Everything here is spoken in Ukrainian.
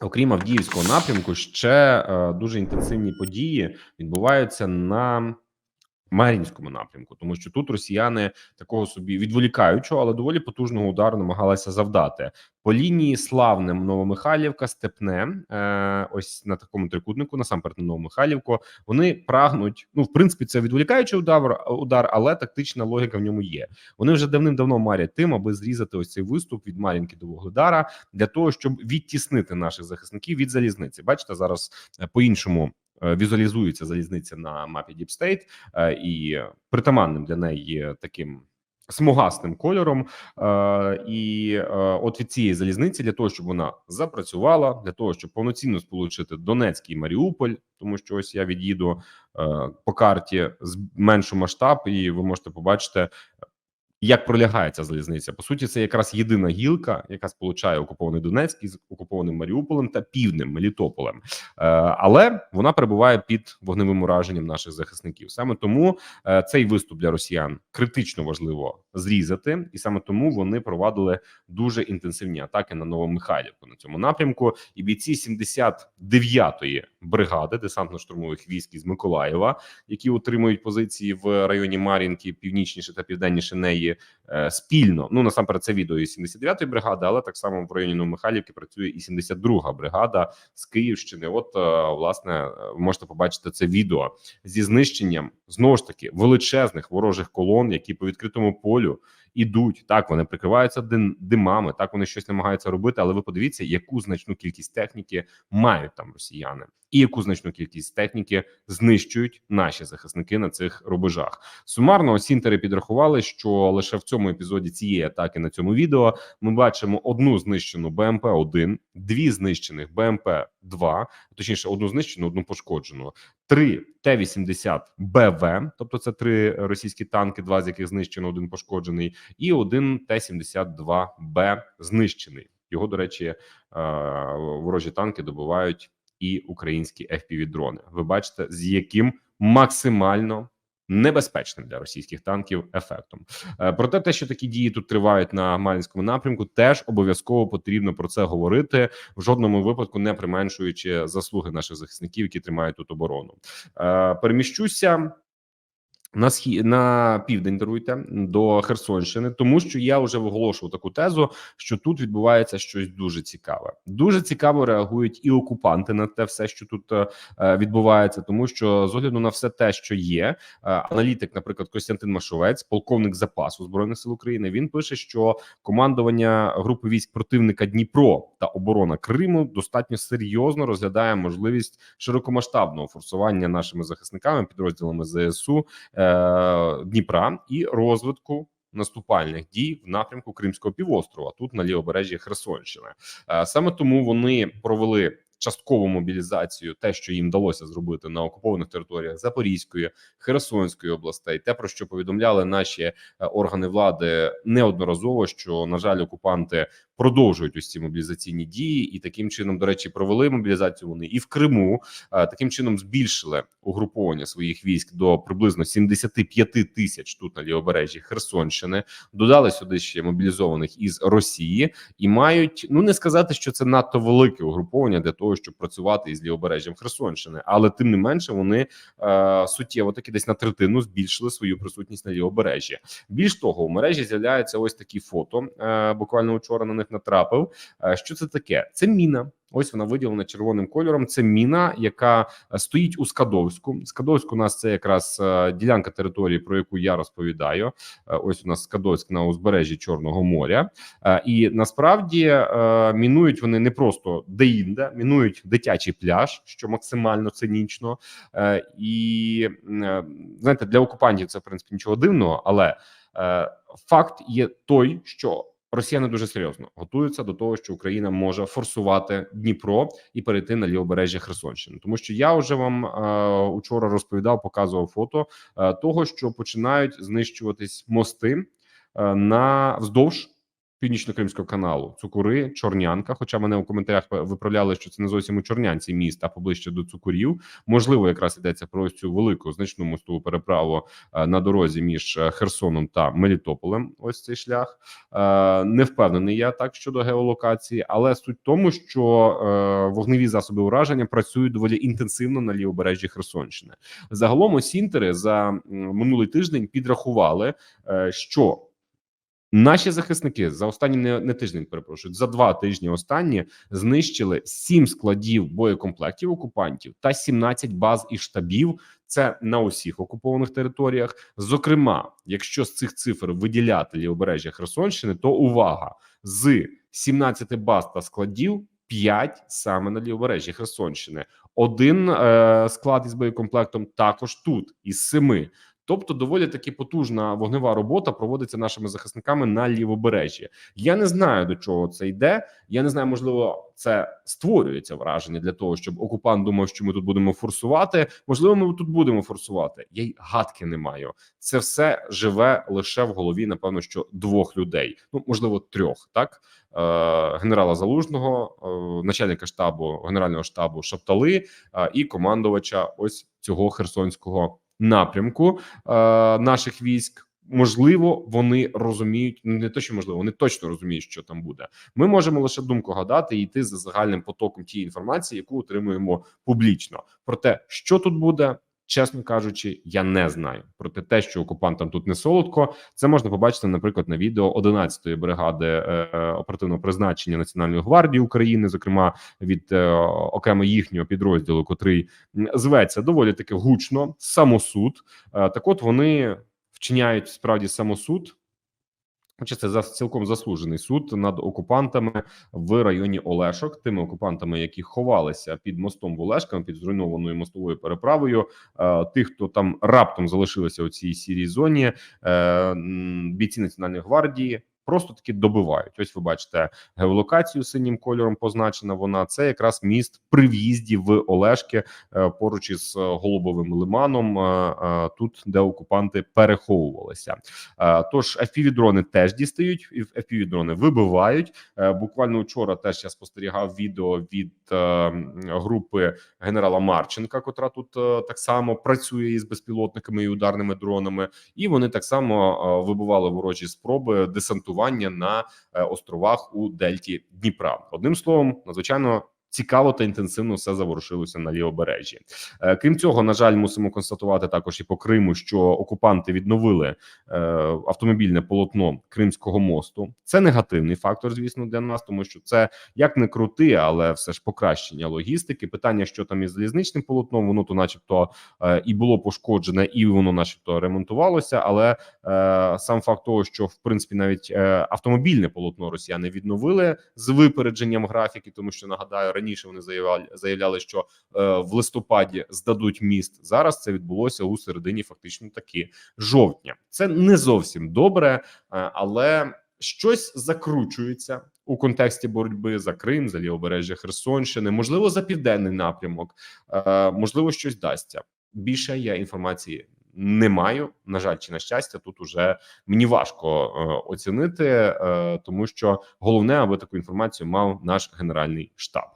Окрім Авдіївського напрямку, ще е, дуже інтенсивні події відбуваються на Мар'їнському напрямку, тому що тут росіяни такого собі відволікаючого, але доволі потужного удару намагалися завдати по лінії славним Новомихайлівка, Степне. Е, ось на такому трикутнику, насамперед на Новомихайлівку. Вони прагнуть. Ну, в принципі, це відволікаючий удар, удар, але тактична логіка в ньому є. Вони вже давним-давно марять тим, аби зрізати ось цей виступ від Мар'їнки до Вугледара для того, щоб відтіснити наших захисників від залізниці. Бачите, зараз е, по іншому. Е, візуалізується залізниця на мапі Deep State, е, і притаманним для неї є таким. Смугастим кольором, е, і е, от від цієї залізниці для того, щоб вона запрацювала, для того, щоб повноцінно сполучити Донецький Маріуполь, тому що ось я від'їду е, по карті з меншу масштаб, і ви можете побачити як пролягає ця залізниця? По суті, це якраз єдина гілка, яка сполучає окупований Донецький з окупованим Маріуполем та півднем Мелітополем, е, але вона перебуває під вогневим ураженням наших захисників. Саме тому е, цей виступ для росіян критично важливо зрізати, і саме тому вони провадили дуже інтенсивні атаки на Новомихайлівку на цьому напрямку. І бійці 79-ї бригади десантно-штурмових військ із Миколаєва, які утримують позиції в районі Мар'їнки, північніше та південніше неї е, спільно. Ну насамперед, це відео із 79-ї бригади, але так само в районі Новомихайлівки працює і 72-га бригада з Київщини. От е, власне ви можете побачити це відео зі знищенням знову ж таки величезних ворожих колон, які по відкритому полю ідуть. Так вони прикриваються дим, димами, так вони щось намагаються робити. Але ви подивіться, яку значну кількість техніки мають там росіяни, і яку значну кількість техніки знищують наші захисники на цих рубежах. Сумарно осінтери підрахували, що лише в цьому епізоді цієї атаки на цьому відео ми бачимо одну знищену БМП 1 дві знищених БМП 2 точніше, одну знищену, одну пошкоджену, три Т-80 БВ, тобто це три російські танки, два з яких знищено, один пошкоджений, і один Т-72 Б знищений. Його до речі, е, ворожі танки добувають і українські fpv дрони. Ви бачите, з яким максимально небезпечним для російських танків ефектом. Е, проте, те, що такі дії тут тривають на Малінському напрямку, теж обов'язково потрібно про це говорити в жодному випадку, не применшуючи заслуги наших захисників, які тримають тут оборону. Е, переміщуся на схід на південь даруйте до Херсонщини, тому що я вже виголошував таку тезу, що тут відбувається щось дуже цікаве. Дуже цікаво реагують і окупанти на те, все, що тут е, відбувається, тому що з огляду на все те, що є, е, аналітик, наприклад, Костянтин Машовець, полковник запасу збройних сил України, він пише, що командування групи військ противника Дніпро та оборона Криму достатньо серйозно розглядає можливість широкомасштабного форсування нашими захисниками, підрозділами ЗСУ. Е, Дніпра і розвитку наступальних дій в напрямку Кримського півострова тут на лівобережжі Херсонщини. Е, саме тому вони провели. Часткову мобілізацію, те, що їм вдалося зробити на окупованих територіях Запорізької Херсонської областей, те про що повідомляли наші е, органи влади неодноразово, що на жаль, окупанти продовжують ось ці мобілізаційні дії, і таким чином, до речі, провели мобілізацію. Вони і в Криму таким чином збільшили угруповання своїх військ до приблизно 75 тисяч тут на лівобережжі Херсонщини. Додали сюди ще мобілізованих із Росії і мають ну не сказати, що це надто велике угруповання для того, щоб працювати із лівобережжям Херсонщини, але тим не менше вони е, суттєво таки десь на третину збільшили свою присутність на лівобережжі. Більш того, у мережі з'являються ось такі фото. Е, буквально вчора на них них натрапив. Е, що це таке? Це міна. Ось вона виділена червоним кольором. Це міна, яка е, стоїть у Скадовську. Скадовськ у нас це якраз е, ділянка території, про яку я розповідаю. Ось у нас Скадовськ на узбережжі Чорного моря, і насправді мінують вони не просто деінде, мінують дитячий пляж, що максимально цинічно, і знаєте, для окупантів це в принципі нічого дивного, але факт є той, що Росіяни дуже серйозно готуються до того, що Україна може форсувати Дніпро і перейти на лівобережжя Херсонщини, тому що я вже вам е, учора розповідав, показував фото е, того, що починають знищуватись мости е, на вздовж Північно-Кримського каналу Цукури, Чорнянка. Хоча мене у коментарях виправляли, що це не зовсім у Чорнянці міст, а поближче до цукурів. Можливо, якраз йдеться про ось цю велику значну мостову переправу е, на дорозі між е, Херсоном та Мелітополем. Ось цей шлях. Е, Не впевнений я так щодо геолокації, але суть в тому, що вогневі засоби ураження працюють доволі інтенсивно на лівобережжі Херсонщини. Загалом осінтери за минулий тиждень підрахували, що Наші захисники за останні не, не тиждень, перепрошую, за два тижні останні знищили сім складів боєкомплектів окупантів та 17 баз і штабів. Це на усіх окупованих територіях. Зокрема, якщо з цих цифр виділяти лівобережжя Херсонщини, то увага з 17 баз та складів 5 саме на лівобережжі Херсонщини. Один е, склад із боєкомплектом також тут із семи. Тобто, доволі таки потужна вогнева робота проводиться нашими захисниками на лівобережжі. Я не знаю до чого це йде. Я не знаю, можливо, це створюється враження для того, щоб окупант думав, що ми тут будемо форсувати. Можливо, ми тут будемо форсувати. Я й гадки не маю. Це все живе лише в голові, напевно, що двох людей. Ну можливо, трьох. Так е, генерала залужного, е, начальника штабу генерального штабу Шаптали е, і командувача ось цього херсонського напрямку е, наших військ. Можливо, вони розуміють ну не те, що можливо, вони точно розуміють, що там буде. Ми можемо лише думку гадати і йти за загальним потоком тієї інформації, яку отримуємо публічно. Про те, що тут буде, чесно кажучи, я не знаю. Проте те, що окупантам тут не солодко, це можна побачити, наприклад, на відео 11-ї бригади е, оперативного призначення Національної гвардії України, зокрема від е, окремо їхнього підрозділу, котрий зветься доволі таки гучно самосуд. Е, так, от вони вчиняють справді самосуд. Хоча це цілком заслужений суд над окупантами в районі Олешок, тими окупантами, які ховалися під мостом в Олешках, під зруйнованою мостовою переправою. Е, тих, хто там раптом залишилися у цій сірій зоні, е, бійці національної гвардії. Просто таки добивають. Ось ви бачите геолокацію синім кольором позначена. Вона це якраз міст при в'їзді в Олешки е, поруч із е, Голубовим лиманом. е, Тут де окупанти переховувалися. Тож FPV-дрони теж дістають, FPV-дрони вибивають. Буквально вчора теж я спостерігав відео від групи генерала Марченка, котра тут так само працює із безпілотниками і ударними дронами, і вони так само вибивали ворожі спроби десантування на е, островах у Дельті Дніпра. Одним словом, надзвичайно. Цікаво та інтенсивно все заворушилося на лівобережжі. Е, Крім цього, на жаль, мусимо констатувати також і по Криму, що окупанти відновили е, автомобільне полотно Кримського мосту. Це негативний фактор, звісно, для нас, тому що це як не крути, але все ж покращення логістики. Питання, що там із залізничним полотном, воно то, начебто, е, і було пошкоджене, і воно, начебто, ремонтувалося. Але сам факт того, що в принципі навіть автомобільне полотно росіяни відновили з випередженням графіки, тому що нагадаю, раніше вони заявляли, заявляли, що е, в листопаді здадуть міст. Зараз це відбулося у середині, фактично таки жовтня. Це не зовсім добре, е, але щось закручується у контексті боротьби за Крим, за лівобережжя Херсонщини, можливо, за південний напрямок, е, можливо, щось дасться. Більше я інформації не маю. На жаль, чи на щастя, тут уже мені важко е, оцінити, е, тому що головне, аби таку інформацію мав наш генеральний штаб.